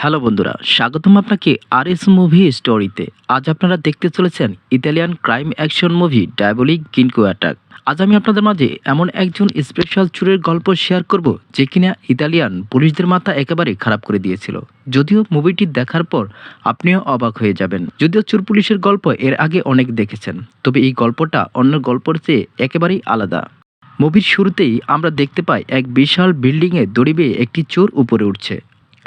Hello বন্ধুরা, স্বাগতম আপনাকে আর এস মুভি স্টোরিতে। আজ আপনারা দেখতে চলেছেন Italian crime action movie Diabolik Ginko attack. আজ আমি আপনাদের মাঝে এমন একজন স্পেশাল চুরের গল্প শেয়ার করব যে কিনা ইতালিয়ান পুলিশদের মাথা একেবারে খারাপ করে দিয়েছিল। যদিও মুভিটি দেখার পর আপনিও অবাক হয়ে যাবেন। যদিও চোর পুলিশের গল্প এর আগে অনেক দেখেছেন, তবে এই গল্পটা অন্য গল্পের চেয়ে একেবারেই আলাদা। মুভির শুরুতেই আমরা দেখতে পাই এক বিশাল বিল্ডিংয়ে দড়ি বেয়ে একটি চোর উপরে উঠছে।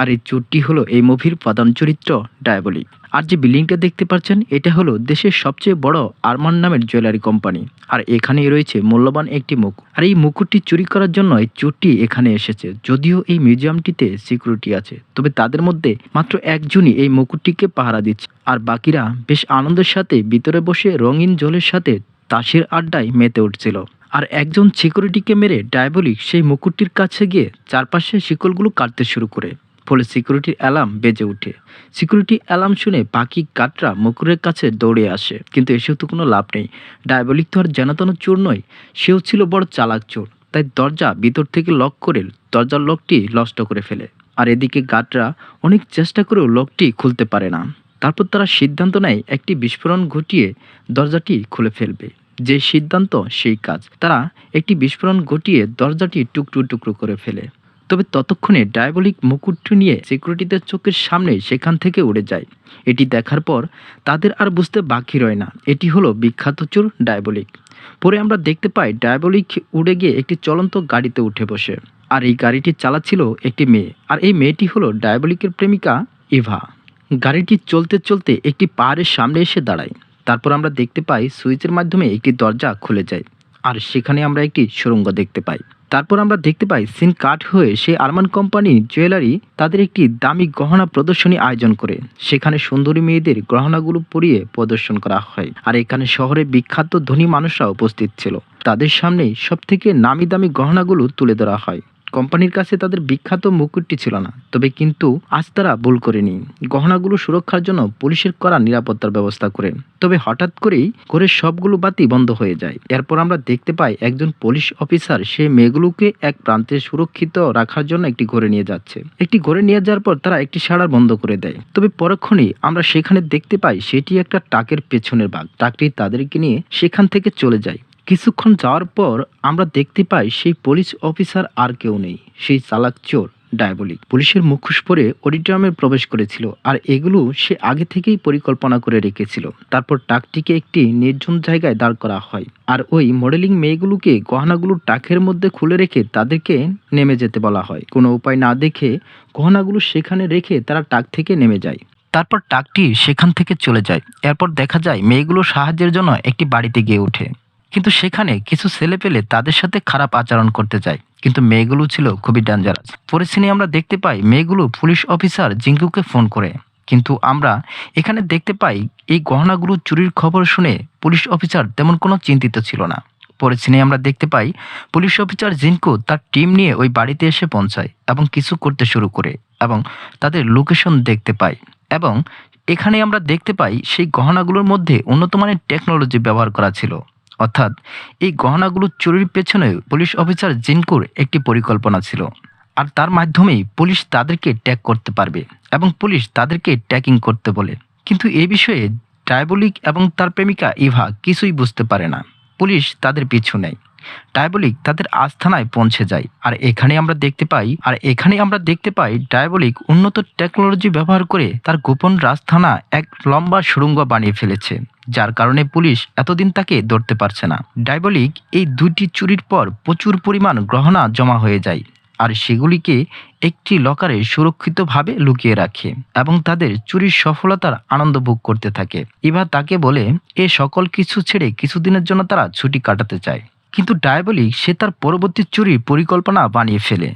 আর এই চোরটি হলো এই মুভির প্রধান চরিত্র ডায়াবলিক। আর যে বিল্ডিংটা দেখতে পাচ্ছেন, এটা হলো দেশের সবচেয়ে বড় আরমান নামের জুয়েলারি কোম্পানি। আর এখানেই রয়েছে মূল্যবান একটি মুকুট আর এই মুকুটটি চুরি করার জন্য এই চোরটি এখানে এসেছে। যদিও এই মিউজিয়ামটিতে সিকিউরিটি আছে, তবে তাদের মধ্যে মাত্র একজনই এই মুকুটটিকে পাহারা দিচ্ছে। আর বাকিরা বেশ আনন্দের সাথে ভিতরে বসে রঙিন জলের সাথে তাসের আড্ডায় মেতে উঠছিল। আর একজন সিকিউরিটিকে মেরে ডায়াবলিক সেই মুকুটটির কাছে গিয়ে চারপাশে শিকলগুলো কাটতে শুরু করে। ফলে সিকিউরিটির অ্যালার্ম বেজে ওঠে। সিকিউরিটি অ্যালার্ম শুনে বাকি কাটরা মুকুরের কাছে দৌড়ে আসে। কিন্তু এসেও তো কোনো লাভ নেই। ডায়াবলিক তো আর জানাতন চোর নয়, সেও ছিল বড় চালাক চোর। তাই দরজা ভিতর থেকে লক করে দরজার লকটি নষ্ট করে ফেলে। আর এদিকে গার্ডরা অনেক চেষ্টা করেও লকটি খুলতে পারে না। তারপর তারা সিদ্ধান্ত নেয় একটি বিস্ফোরণ ঘটিয়ে দরজাটি খুলে ফেলবে। যে সিদ্ধান্ত সেই কাজ। তারা একটি বিস্ফোরণ ঘটিয়ে দরজাটি টুকরো টুকরো করে ফেলে। তবে ততক্ষণে ডায়াবলিক মুকুটটি নিয়ে সিকিউরিটিদের চোখের সামনে সেখান থেকে উড়ে যায়। এটি দেখার পর তাদের আর বুঝতে বাকি রয় না। এটি হলো বিখ্যাত চোর ডায়াবলিক পরে আমরা দেখতে পাই ডায়াবলিক উড়ে গিয়ে একটি চলন্ত গাড়িতে উঠে বসে। আর এই গাড়িটি চালাচ্ছিল একটি মেয়ে। আর এই মেয়েটি হলো ডায়াবলিকের প্রেমিকা ইভা। গাড়িটি চলতে চলতে একটি পাহাড়ের সামনে এসে দাঁড়ায়। তারপর আমরা দেখতে পাই সুইচের মাধ্যমে একটি দরজা খুলে যায়। আর সেখানে আমরা একটি সুড়ঙ্গ দেখতে পাই। তারপর আমরা দেখতে পাই সিন কাট হয়ে সেই আরমান কোম্পানি জুয়েলারি তাদের একটি দামি গহনা প্রদর্শনী আয়োজন করে। সেখানে সুন্দরী মেয়েদের গহনাগুলো পরিয়ে প্রদর্শন করা হয়। আর এখানে শহরে বিখ্যাত ধনী মানুষরা উপস্থিত ছিল। তাদের সামনেই সব থেকে নামি দামি গহনাগুলো তুলে ধরা হয়। কোম্পানির কাছে তাদের বিখ্যাত মুকুটটি ছিল না। তবে কিন্তু আজ তারা ভুল করেনি। গহনাগুলো সুরক্ষার জন্য পুলিশের করা নিরাপত্তার ব্যবস্থা করে। তবে হঠাৎ করেই ঘরের সবগুলো বাতি বন্ধ হয়ে যায়। এরপর আমরা দেখতে পাই একজন পুলিশ অফিসার সেই মেয়েগুলোকে এক প্রান্তে সুরক্ষিত রাখার জন্য একটি ঘরে নিয়ে যাচ্ছে। একটি ঘরে নিয়ে যাওয়ার পর তারা একটি সাড়ার বন্ধ করে দেয়। তবে পরক্ষণেই আমরা সেখানে দেখতে পাই সেটি একটা টাকের পেছনের বাঘ। টাকটি তাদেরকে নিয়ে সেখান থেকে চলে যায়। কিছুক্ষণ যাওয়ার পর আমরা দেখতে পাই সেই পুলিশ অফিসার আর কেউ নেই, সেই চালাক চোর ডায়াবলিক পুলিশের মুখোশ পরে অডিটোরিয়ামে প্রবেশ করেছিল আর এগুলো সে আগে থেকেই পরিকল্পনা করে রেখেছিল। তারপর টাকটিকে একটি নির্জন জায়গায় দাঁড় করা হয় আর ওই মডেলিং মেয়েগুলোকে গহনাগুলো টাকের মধ্যে খুলে রেখে তাদেরকে নেমে যেতে বলা হয়। কোনো উপায় না দেখে গহনাগুলো সেখানে রেখে তারা টাক থেকে নেমে যায়। তারপর টাকটি সেখান থেকে চলে যায়। এরপর দেখা যায় মেয়েগুলো সাহায্যের জন্য একটি বাড়িতে গিয়ে ওঠে। কিন্তু সেখানে কিছু ছেলে পেলে তাদের সাথে খারাপ আচরণ করতে যায় কিন্তু মেয়েগুলো ছিল খুবই ডেঞ্জারাস পরে সিনে আমরা দেখতে পাই, মেয়েগুলো পুলিশ অফিসার জিঙ্কুকে ফোন করে। কিন্তু আমরা এখানে দেখতে পাই, এই গহনাগুলো চুরির খবর শুনে পুলিশ অফিসার তেমন কোনো চিন্তিত ছিল না। পরে সিনে আমরা দেখতে পাই, পুলিশ অফিসার জিনকু তার টিম নিয়ে ওই বাড়িতে এসে পৌঁছায় এবং কিছু করতে শুরু করে এবং তাদের লোকেশন দেখতে পাই এবং এখানে আমরা দেখতে পাই, সেই গহনাগুলোর মধ্যে উন্নত মানের টেকনোলজি ব্যবহার করা ছিল। অর্থাৎ এই গহনাগুলো চুরির পেছনে পুলিশ অফিসার জিনকুর একটি পরিকল্পনা ছিল। আর তার মাধ্যমেই পুলিশ তাদেরকে ট্যাগ করতে পারবে এবং পুলিশ তাদেরকে ট্যাকিং করতে বলে। কিন্তু এ বিষয়ে ডায়াবলিক এবং তার প্রেমিকা ইভা কিছুই বুঝতে পারে না। পুলিশ তাদের পিছু নেয়। ডায়াবলিক তাদের আস্থানায় পৌঁছে যায়। আর এখানে আমরা দেখতে পাই, আর এখানে আমরা দেখতে পাই ডায়াবলিক উন্নত টেকনোলজি ব্যবহার করে তার গোপন রাজথানা এক লম্বা সুড়ঙ্গ বানিয়ে ফেলেছে, যার কারণে পুলিশ এতদিন তাকে ধরতে পারছে না। ডায়াবলিক এই দুইটি চুরির পর প্রচুর পরিমাণ গ্রহণা জমা হয়ে যায়। আর সেগুলিকে একটি লকারে সুরক্ষিতভাবে লুকিয়ে রাখে এবং তাদের চুরির সফলতার আনন্দ ভোগ করতে থাকে। এবার তাকে বলে, এ সকল কিছু ছেড়ে কিছুদিনের জন্য তারা ছুটি কাটাতে চায়। কিন্তু ডায়াবলিক সে তার পরবর্তী চুরির পরিকল্পনা বানিয়ে ফেলে।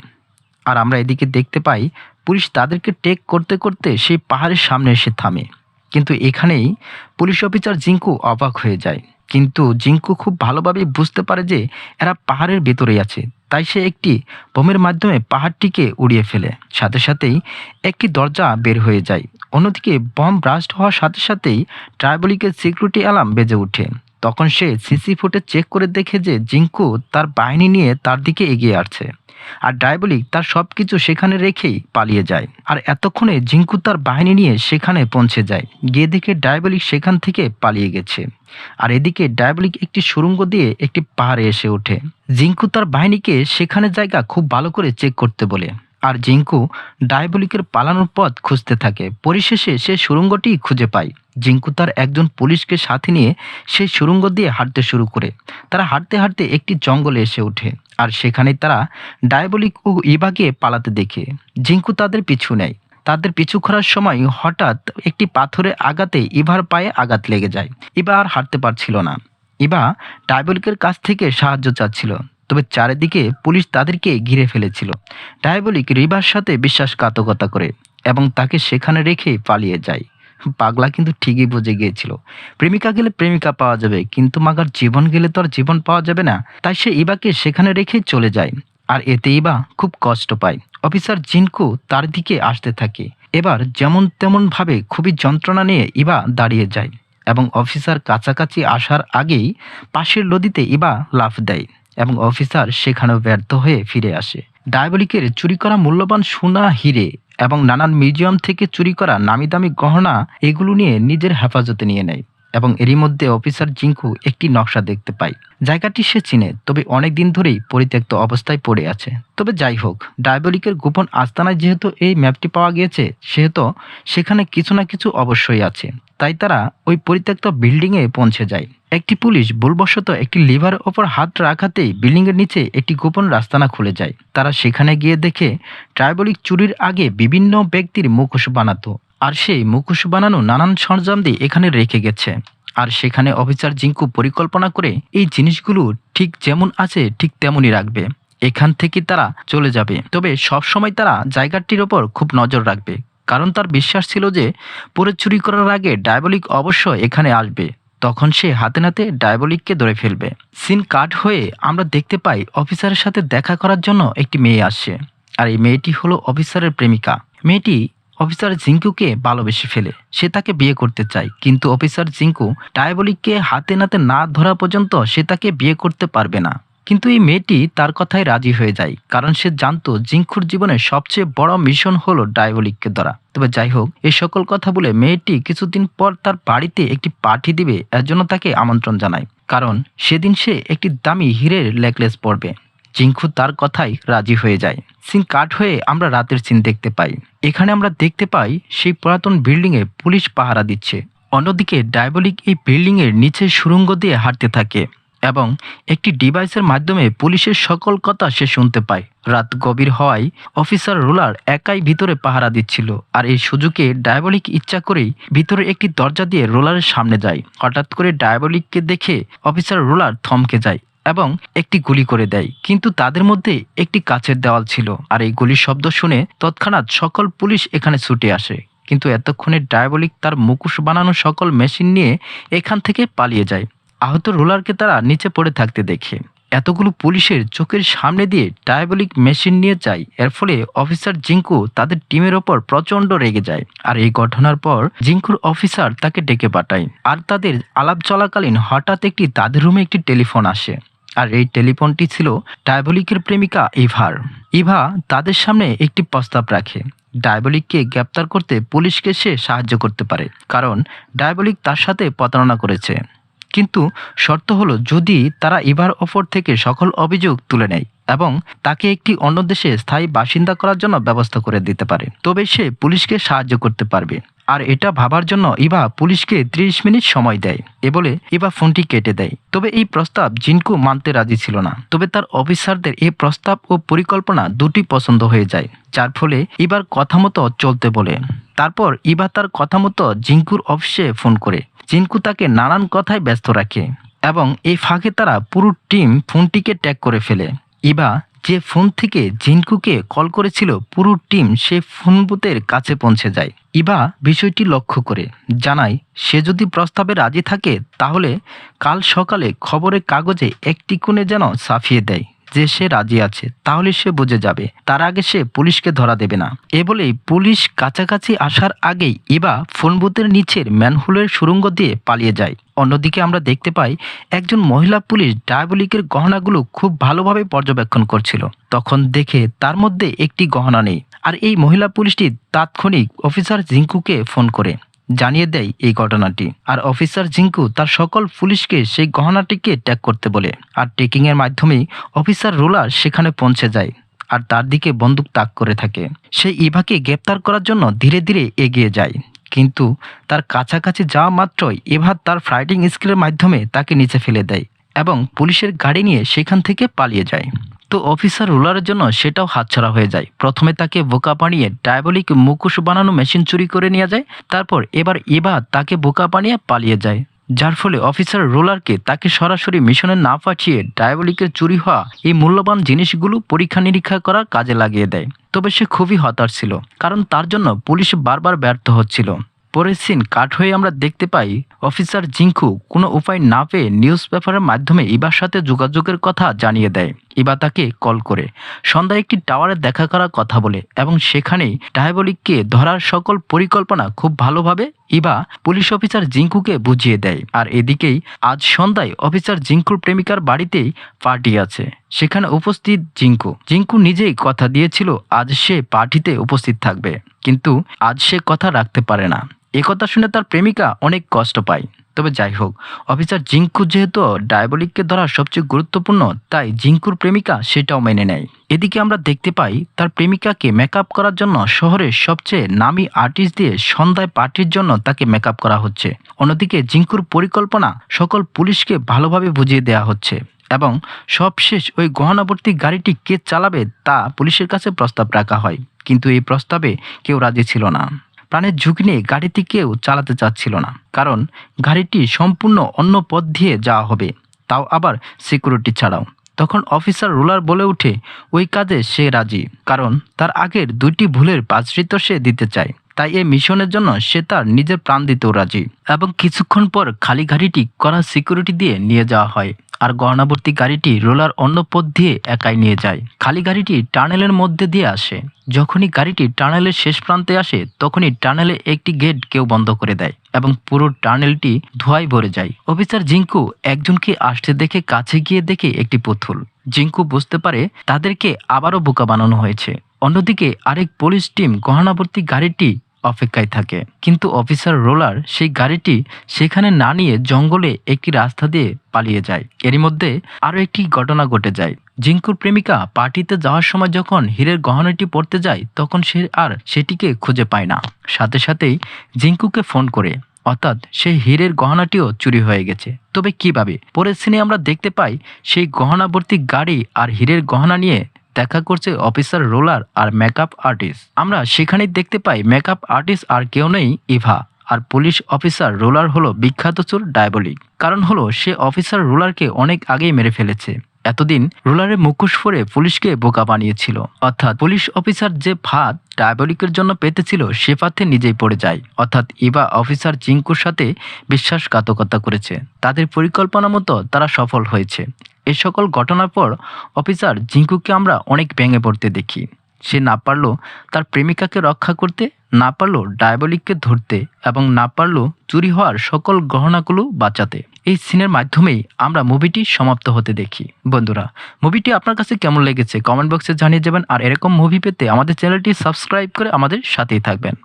আর আমরা এদিকে দেখতে পাই, পুলিশ তাদেরকে টেক করতে করতে সেই পাহাড়ের সামনে এসে থামে। কিন্তু এখানেই পুলিশ অফিসার জিঙ্কু অবাক হয়ে যায়। কিন্তু জিঙ্কু খুব ভালোভাবে বুঝতে পারে যে এরা পাহাড়ের ভেতরেই আছে। তাই সে একটি বোমের মাধ্যমে পাহাড়টিকে উড়িয়ে ফেলে। সাথে সাথেই একটি দরজা বের হয়ে যায়। অন্যদিকে বম ব্রাস্ট হওয়ার সাথে সাথেই ট্রাইবলিকের সিকিউরিটি অ্যালার্ম বেজে ওঠে। তখন সে সিসি ফুটে চেক করে দেখে যে জিঙ্কু তার বাহিনী নিয়ে তার দিকে এগিয়ে আসছে। আর ডায়াবলিক তার সব কিছু সেখানে রেখেই পালিয়ে যায়। আর এতক্ষণে জিঙ্কু তার বাহিনী নিয়ে সেখানে পৌঁছে যায়। গিয়ে দেখে ডায়াবলিক সেখান থেকে পালিয়ে গেছে। আর এদিকে ডায়াবলিক একটি সুরঙ্গ দিয়ে একটি পাহাড়ে এসে ওঠে। জিঙ্কু তার বাহিনীকে সেখানে জায়গা খুব ভালো করে চেক করতে বলে। আর জিঙ্কু ডায়াবলিকের পালানোর পথ খুঁজতে থাকে। পরিশেষে সে সুড়ঙ্গটি খুঁজে পায়। জিঙ্কু তার একজন পুলিশকে সাথে নিয়ে সেই সুড়ঙ্গ দিয়ে হাঁটতে শুরু করে। তারা হাঁটতে হাঁটতে একটি জঙ্গলে এসে ওঠে আর সেখানে তারা ডায়াবলিক ও ইবাকে পালাতে দেখে। জিঙ্কু তাদের পিছু নেয়। তাদের পিছু করার সময় হঠাৎ একটি পাথরে আঘাতে ইভার পায়ে আঘাত লেগে যায়। ইবা আর হাঁটতে পারছিল না। ইবা ডায়াবলিকের কাছ থেকে সাহায্য চাচ্ছিল। তবে চারিদিকে পুলিশ তাদেরকে ঘিরে ফেলেছিল। ডায়াবলিক রিবার সাথে বিশ্বাসঘাতকতা করে এবং তাকে সেখানে রেখে পালিয়ে যায়। পাগলা কিন্তু ঠিকই বুঝে গিয়েছিল। প্রেমিকা গেলে প্রেমিকা পাওয়া যাবে, কিন্তু মাগার জীবন গেলে তো আর জীবন পাওয়া যাবে না। তাই সে ইবাকে সেখানে রেখে চলে যায়। আর এতে ইবা খুব কষ্ট পায়। অফিসার জিনকু তার দিকে আসতে থাকে। এবার যেমন তেমন ভাবে খুবই যন্ত্রণা নিয়ে ইবা দাঁড়িয়ে যায় এবং অফিসার কাছাকাছি আসার আগেই পাশের নদীতে ইবা লাফ দেয়। এবং অফিসার সেখানেও ব্যর্থ হয়ে ফিরে আসে। ডায়াবলিকের চুরি করা মূল্যবান সোনা, হিরে এবং নানান মিউজিয়াম থেকে চুরি করা নামি দামি গহনা এগুলো নিয়ে নিজের হেফাজতে নিয়ে নেয়। এবং এরই মধ্যে অফিসার জিঙ্কু একটি নকশা দেখতে পায়। জায়গাটি সে চিনে, তবে অনেক দিন ধরেই পরিত্যক্ত অবস্থায় পড়ে আছে। তবে যাই হোক, ডায়াবলিকের গোপন আস্তানায় যেহেতু এই ম্যাপটি পাওয়া গিয়েছে, সেহেতু সেখানে কিছু না কিছু অবশ্যই আছে। তাই তারা ওই পরিত্যক্ত বিল্ডিংয়ে পৌঁছে যায়। একটি পুলিশ ভুলবশত একটি লিভারের ওপর হাত রাখাতেই বিল্ডিংয়ের নিচে একটি গোপন রাস্তানা খুলে যায়। তারা সেখানে গিয়ে দেখে ট্রাইবলিক চুরির আগে বিভিন্ন ব্যক্তির মুখোশ বানাতো। আর সেই মুখোশ বানানো নানান সরঞ্জাম দিয়ে এখানে রেখে গেছে। আর সেখানে অফিসার জিঙ্কু পরিকল্পনা করে এই জিনিসগুলো ঠিক যেমন আছে, ঠিক তেমনই রাখবে। এখান থেকে তারা চলে যাবে। তবে সব সময় তারা জায়গাটির ওপর খুব নজর রাখবে। কারণ তার বিশ্বাস ছিল যে পরে চুরি করার আগে ডায়াবলিক অবশ্য এখানে আসবে। তখন সে হাতে নাতে ডায়াবলিককে ধরে ফেলবে। সিন কাট হয়ে আমরা দেখতে পাই অফিসারের সাথে দেখা করার জন্য একটি মেয়ে আসছে। আর এই মেয়েটি হলো অফিসারের প্রেমিকা। মেয়েটি অফিসার জিঙ্কুকে ভালোবেসে ফেলে। সে তাকে বিয়ে করতে চায়, কিন্তু অফিসার জিঙ্কু ডায়াবলিককে হাতে নাতে না ধরা পর্যন্ত সে তাকে বিয়ে করতে পারবে না। কিন্তু এই মেয়েটি তার কথায় রাজি হয়ে যায়, কারণ সে জানতো জিঙ্কুর জীবনের সবচেয়ে বড় মিশন হলো ডায়াবলিককে ধরা। তবে যাই হোক, এই সকল কথা বলে মেয়েটি কিছুদিন পর তার বাড়িতে একটি পার্টি দিবে, এর জন্য তাকে আমন্ত্রণ জানায়। কারণ সেদিন সে একটি দামি হীরের নেকলেস পরবে। জিঙ্কু তার কথাই রাজি হয়ে যায়। সিন কাট হয়ে আমরা রাতের সিন দেখতে পাই। এখানে আমরা দেখতে পাই সেই পুরাতন বিল্ডিংয়ে পুলিশ পাহারা দিচ্ছে। অন্যদিকে ডায়াবলিক এই বিল্ডিংয়ের নিচে সুড়ঙ্গ দিয়ে হাঁটতে থাকে এবং একটি ডিভাইসের মাধ্যমে পুলিশের সকল কথা সে শুনতে পায়। রাত গভীর হওয়ায় অফিসার রোলার একাই ভিতরে পাহারা দিচ্ছিল আর এই সুযোগে ডায়াবলিক ইচ্ছা করেই ভিতরে একটি দরজা দিয়ে রোলারের সামনে যায়। হঠাৎ করে ডায়াবলিককে দেখে অফিসার রোলার থমকে যায় এবং একটি গুলি করে দেয়। কিন্তু তাদের মধ্যে একটি কাচের দেওয়াল ছিল আর এই গুলির শব্দ শুনে তৎক্ষণাৎ সকল পুলিশ এখানে ছুটে আসে। কিন্তু এতক্ষণে ডায়াবলিক তার মুখোশ বানানো সকল মেশিন নিয়ে এখান থেকে পালিয়ে যায়। আহত রোলারকে তারা নিচে পড়ে থাকতে দেখে। এতগুলো পুলিশের চোখের সামনে দিয়ে ডায়াবলিক মেশিন নিয়ে যায়। এর ফলে অফিসার জিঙ্কু তাদের টিমের ওপর প্রচণ্ড রেগে যায়। আর এই ঘটনার পর জিঙ্কুর অফিসার তাকে ডেকে পাঠায়। আর তাদের আলাপ চলাকালীন হঠাৎ একটি তাদের রুমে একটি টেলিফোন আসে। আর এই টেলিফোনটি ছিল ডায়াবলিকের প্রেমিকা ইভার। ইভা তাদের সামনে একটি প্রস্তাব রাখে। ডায়াবলিককে গ্রেপ্তার করতে পুলিশকে সে সাহায্য করতে পারে, কারণ ডায়াবলিক তার সাথে প্রতারণা করেছে। কিন্তু শর্ত হলো যদি তারা ইভার ওপর থেকে সকল অভিযোগ তুলে নেয় এবং তাকে একটি অন্য দেশে স্থায়ী বাসিন্দা করার জন্য ব্যবস্থা করে দিতে পারে, তবে সে পুলিশকে সাহায্য করতে পারবে। আর এটা ভাবার জন্য ইভা পুলিশকে ত্রিশ মিনিট সময় দেয়। এ বলে ইভা ফোনটি কেটে দেয়। তবে এই প্রস্তাব জিনকু মানতে রাজি ছিল না। তবে তার অফিসারদের এই প্রস্তাব ও পরিকল্পনা দুটি পছন্দ হয়ে যায়, যার ফলে ইবার কথা মতো চলতে বলে। তারপর ইবা তার কথা মতো জিঙ্কুর অফিসে ফোন করে। জিনকু তাকে নানান কথায় ব্যস্ত রাখে এবং এই ফাঁকে তারা পুরো টিম ফোনটিকে ট্যাগ করে ফেলে। ইবা যে ফোন থেকে জিনকুকে কল করেছিল, পুরো টিম সে ফোন বুথের কাছে পৌঁছে যায়। ইবা বিষয়টি লক্ষ্য করে, জানায়, সে যদি প্রস্তাবে রাজি থাকে, তাহলে কাল সকালে খবরের কাগজে একটি কোণে যেন সাফিয়ে দেয়। যে সে রাজি আছে, তাহলে সে বুঝে যাবে। তার আগে সে পুলিশকে ধরা দেবে না। এ বলেই পুলিশ কাছাকাছি আসার আগেই ইবা ফোন বুথের নিচের ম্যানহোলের সুরঙ্গ দিয়ে পালিয়ে যায়। অন্যদিকে আমরা দেখতে পাই একজন মহিলা পুলিশ ডায়াবলিকের গহনাগুলো খুব ভালোভাবে পর্যবেক্ষণ করছিল। তখন দেখে তার মধ্যে একটি গহনা নেই। আর এই মহিলা পুলিশটি তাৎক্ষণিক অফিসার জিঙ্কুকে ফোন করে। জানিয়ে দেয় এই ঘটনাটি। আর অফিসার জিঙ্কু তার সকল পুলিশকে সেই গহনাটিকে ট্যাগ করতে বলে। আর ট্রেকিং এর মাধ্যমেই অফিসার রোলার সেখানে পৌঁছে যায় আর তার দিকে বন্দুক তাক করে থাকে। সে ইভাকে গ্রেপ্তার করার জন্য ধীরে ধীরে এগিয়ে যায়। কিন্তু তার কাছাকাছি যাওয়া মাত্রই এভা তার ফ্লাইটিং স্কিলের মাধ্যমে তাকে নিচে ফেলে দেয় এবং পুলিশের গাড়ি নিয়ে সেখান থেকে পালিয়ে যায়। তো অফিসার রুলারের জন্য সেটাও হাতছাড়া হয়ে যায়। প্রথমে তাকে বোকা বানিয়ে ডায়াবলিক মুখোশ বানানো মেশিন চুরি করে নিয়ে যায়, তারপর এবার এভা তাকে বোকা বানিয়ে পালিয়ে যায়। যার ফলে অফিসার রোলারকে তাকে সরাসরি মিশনে না পাঠিয়ে ডায়াবলিকের চুরি হওয়া এই মূল্যবান জিনিসগুলো পরীক্ষা নিরীক্ষা করার কাজে লাগিয়ে দেয়। তবে সে খুবই হতাশ ছিল, কারণ তার জন্য পুলিশ বারবার ব্যর্থ হচ্ছিল। পরের সিন কাট হয়ে আমরা দেখতে পাই অফিসার জিঙ্কু কোনো উপায় না পেয়ে নিউজ পেপারের মাধ্যমে ইবার সাথে যোগাযোগের কথা জানিয়ে দেয়। ইবা তাকে কল করে। সন্ধ্যায় একটি টাওয়ারে দেখা করার কথা বলে এবং সেখানেই ডায়াবলিককে ধরার সকল পরিকল্পনা খুব ভালোভাবে ইবা পুলিশ অফিসার জিঙ্কুকে বুঝিয়ে দেয়। আর এদিকেই আজ সন্ধ্যায় অফিসার জিঙ্কুর প্রেমিকার বাড়িতেই পার্টি আছে। সেখানে উপস্থিত জিঙ্কু। জিঙ্কু নিজেই কথা দিয়েছিল, আজ সে পার্টিতে উপস্থিত থাকবে। কিন্তু আজ সে কথা রাখতে পারে না। একথা শুনে তার প্রেমিকা অনেক কষ্ট পায়। তবে যাই হোক, অফিসার জিঙ্কু যেহেতু ডায়াবলিককে ধরা সবচেয়ে গুরুত্বপূর্ণ, তাই জিঙ্কুর প্রেমিকা সেটাও মেনে নেয়। এদিকে আমরা দেখতে পাই, তার প্রেমিকাকে মেকআপ করার জন্য শহরের সবচেয়ে নামি আর্টিস্ট দিয়ে সন্ধ্যায় পার্টির জন্য তাকে মেকআপ করা হচ্ছে। অন্যদিকে জিঙ্কুর পরিকল্পনা সকল পুলিশকে ভালোভাবে বুঝিয়ে দেওয়া হচ্ছে এবং সবশেষ ওই গহনাবর্তী গাড়িটি কে চালাবে তা পুলিশের কাছে প্রস্তাব রাখা হয়। কিন্তু এই প্রস্তাবে কেউ রাজি ছিল না। প্রাণের ঝুঁকি নিয়ে গাড়িটি কেউ চালাতে চাচ্ছিল না, কারণ গাড়িটি সম্পূর্ণ অন্য পথ দিয়ে যাওয়া হবে, তাও আবার সিকিউরিটি ছাড়াও। তখন অফিসার রুলার বলে ওঠে, ওই কাজে সে রাজি, কারণ তার আগের দুইটি ভুলের পাঁচৃত সে দিতে চায়, তাই এই মিশনের জন্য সে তার নিজের প্রাণ দিতেও রাজি। এবং কিছুক্ষণ পর খালি গাড়িটি করা সিকিউরিটি দিয়ে নিয়ে যাওয়া হয়। আর গহনাবর্তী গাড়িটি রোলার অন্য পথ দিয়ে একাই নিয়ে যায়। খালি গাড়িটি টানেলের মধ্যে দিয়ে আসে। যখনই গাড়িটি টানেলের শেষ প্রান্তে আসে, তখনই টানেলে একটি গেট কেউ বন্ধ করে দেয় এবং পুরো টানেলটি ধোঁয়ায় ভরে যায়। অফিসার জিঙ্কু একজনকে আসতে দেখে কাছে গিয়ে দেখে একটি পুতুল। জিঙ্কু বুঝতে পারে তাদেরকে আবারও বোকা বানানো হয়েছে। অন্যদিকে আরেক পুলিশ টিম গহনাবর্তী গাড়িটি অপেক্ষায় থাকে। কিন্তু অফিসার রোলার সেই গাড়িটি সেখানে না নিয়ে জঙ্গলে একটি রাস্তা দিয়ে পালিয়ে যায়। এরই মধ্যে আরও একটি ঘটনা ঘটে যায়। জিঙ্কুর প্রেমিকা পার্টিতে যাওয়ার সময় যখন হীরের গহনাটি পড়তে যায়, তখন সে আর সেটিকে খুঁজে পায় না। সাথে সাথেই জিঙ্কুকে ফোন করে। অর্থাৎ সেই হীরের গহনাটিও চুরি হয়ে গেছে। তবে কীভাবে? পরের সিনে আমরা দেখতে পাই, সেই গহনাবর্তী গাড়ি আর হীরের গহনা নিয়ে দেখা করছে অফিসার, রোলার আর মেকআপ আর্টিস্ট আমরা সেখানেই দেখতে পাই মেকআপ আর্টিস্ট আর কেউ নেই ইভা। আর পুলিশ অফিসার, রোলার হলো বিখ্যাত চোর ডায়াবলিক কারণ হলো সে অফিসার, রোলারকে অনেক আগেই মেরে ফেলেছে। এতদিন রোলারে মুখোশ পরে পুলিশকে বোকা বানিয়েছিল। অর্থাৎ পুলিশ অফিসার যে ফাঁদ ডায়াবলিকের জন্য পেতেছিল, সে ফাঁদে নিজেই পড়ে যায়। অর্থাৎ ইবা অফিসার জিঙ্কুর সাথে বিশ্বাসঘাতকতা করেছে। তাদের পরিকল্পনা মতো তারা সফল হয়েছে। এ সকল ঘটনার পর অফিসার জিঙ্কুকে আমরা অনেক ভেঙে পড়তে দেখি। সে না পারল তার প্রেমিকাকে রক্ষা করতে, না পারল ডায়াবলিককে ধরতে এবং না পারল চুরি হওয়ার সকল গহনাগুলো বাঁচাতে। এই সিনের মাধ্যমেই আমরা মুভিটি সমাপ্ত হতে দেখি। বন্ধুরা, মুভিটি আপনার কাছে কেমন লেগেছে? কমেন্ট বক্সে জানিয়ে যাবেন। আর এরকম মুভি পেতে আমাদের চ্যানেলটি সাবস্ক্রাইব করে আমাদের সাথেই থাকবেন।